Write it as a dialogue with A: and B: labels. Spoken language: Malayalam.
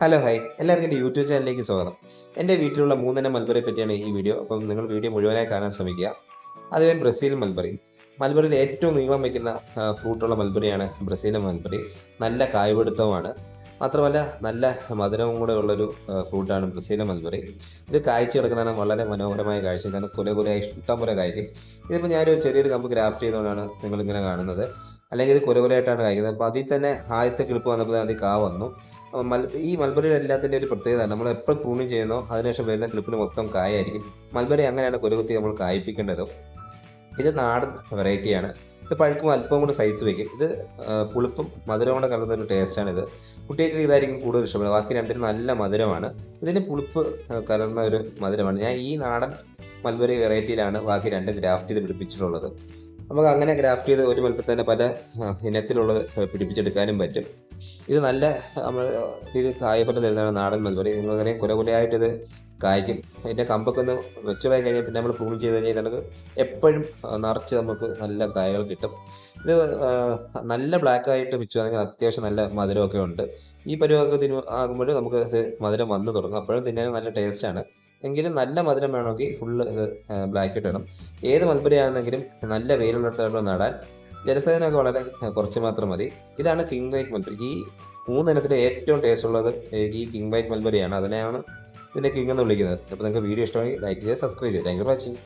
A: ഹലോ ഹായ് എല്ലാവർക്കും എന്റെ യൂട്യൂബ് ചാനലിലേക്ക് സ്വാഗതം. എന്റെ വീട്ടിലുള്ള മൂന്നെണ്ണം മൽബറിയെ പറ്റിയാണ് ഈ വീഡിയോ. അപ്പം നിങ്ങൾ വീഡിയോ മുഴുവനായി കാണാൻ ശ്രമിക്കുക. അതുപോലെ ബ്രസീൽ മൽബറി. മൽബറിയിൽ ഏറ്റവും നീളം വയ്ക്കുന്ന ഫ്രൂട്ടുള്ള മൽബറിയാണ് ബ്രസീൽ മൽബറി. നല്ല കായ്പിടുത്തവുമാണ്. മാത്രമല്ല നല്ല മധുരവും കൂടെ ഉള്ളൊരു ഫ്രൂട്ടാണ് ബ്രസീൽ മൽബറി. ഇത് കാഴ്ച കിടക്കുന്നതാണ് വളരെ മനോഹരമായ കാഴ്ച. ഇതാണ് കുല ഇഷ്ടം പോലെ കായ്ക്കും. ഇതിപ്പോൾ ഞാനൊരു ചെറിയൊരു കമ്പ് ഗ്രാഫ്റ്റ് ചെയ്തുകൊണ്ടാണ് നിങ്ങളിങ്ങനെ കാണുന്നത്. അല്ലെങ്കിൽ ഇത് കുല കുലയായിട്ടാണ് കായ്ക്കുന്നത് അപ്പോൾ അതിൽ തന്നെ ആദ്യത്തെ കിളിപ്പ് വന്നപ്പോൾ തന്നെ അതിൽ കാ വന്നു. മല ഈ മൽബറി എല്ലാത്തിന്റെ ഒരു പ്രത്യേകത നമ്മൾ എപ്പോൾ പ്രൂണിങ് ചെയ്യുന്നോ. അതിനുശേഷം വരുന്ന ക്ലിപ്പിന് മൊത്തം കായായിരിക്കും. മൽബറി അങ്ങനെയാണ് കുലകുത്തി നമ്മൾ കായ്പ്പിക്കേണ്ടത് ഇത് നാടൻ വെറൈറ്റിയാണ് ഇത് പഴുക്കും അല്പം കൂടെ സൈസ് വയ്ക്കും ഇത് പുളിപ്പും മധുരം കൂടെ കലർന്ന ഒരു ടേസ്റ്റാണ് ഇത്. കുട്ടികൾക്ക് ഇതായിരിക്കും കൂടുതൽ ഇഷ്ടപ്പെടുന്നത് ബാക്കി രണ്ടിനും നല്ല മധുരമാണ്. ഇതിന് പുളിപ്പ് കലർന്ന ഒരു മധുരമാണ്. ഞാൻ ഈ നാടൻ മൽബറി വെറൈറ്റിയിലാണ് ബാക്കി രണ്ടും ഗ്രാഫ്റ്റ് ചെയ്ത് പിടിപ്പിച്ചിട്ടുള്ളത്. നമുക്ക് അങ്ങനെ ഗ്രാഫ്റ്റ് ചെയ്ത് ഒരു മത്സരത്തിൽ തന്നെ പല ഇനത്തിലുള്ളത് പിടിപ്പിച്ചെടുക്കാനും പറ്റും. ഇത് നല്ല നമ്മൾ ഇത് കായഫലം തരുന്നതാണ് നാടൻ മത്സരം. നിങ്ങൾ അങ്ങനെ കുല കുലയായിട്ട് ഇത് കായ്ക്കും. അതിന്റെ കമ്പൊക്കെ ഒന്ന് വെച്ചുറായി കഴിഞ്ഞാൽ പിന്നെ നമ്മൾ പ്രൂൺ ചെയ്ത് കഴിഞ്ഞാൽ നമുക്ക് എപ്പോഴും നിറച്ച് നമുക്ക് നല്ല കായകൾ കിട്ടും. ഇത് നല്ല ബ്ലാക്ക് ആയിട്ട് വെച്ചുവാണെങ്കിൽ അത്യാവശ്യം നല്ല മധുരമൊക്കെ ഉണ്ട്. ഈ പരുവൊക്കെ തിന്നു ആകുമ്പോൾ നമുക്ക് മധുരം വന്നു തുടങ്ങും. അപ്പോഴും തിന്നാൻ നല്ല ടേസ്റ്റാണ് എങ്കിലും നല്ല മധുരം വേണമെങ്കിൽ ഫുള്ള് ഇത് ബ്ലാക്ക് ഇട്ട് വേണം ഏത് മൽബറി ആണെന്നെങ്കിലും നല്ല വെയിലുള്ളിടത്തോളം നടാൻ ജലസേചനമൊക്കെ വളരെ കുറച്ച് മാത്രം മതി. ഇതാണ് കിങ് വൈറ്റ് മൽബറി ഈ മൂന്നെണ്ണത്തിൽ ഏറ്റവും ടേസ്റ്റ് ഉള്ളത് ഈ കിങ് വൈറ്റ് മൽബറിയാണ് അതിനെയാണ് ഇതിന്റെ കിങ് എന്ന് വിളിക്കുന്നത്. അപ്പോൾ നിങ്ങൾക്ക് വീഡിയോ ഇഷ്ടമായി ലൈക്ക് ചെയ്യുക സബ്സ്ക്രൈബ് ചെയ്യുക. Thank you for watching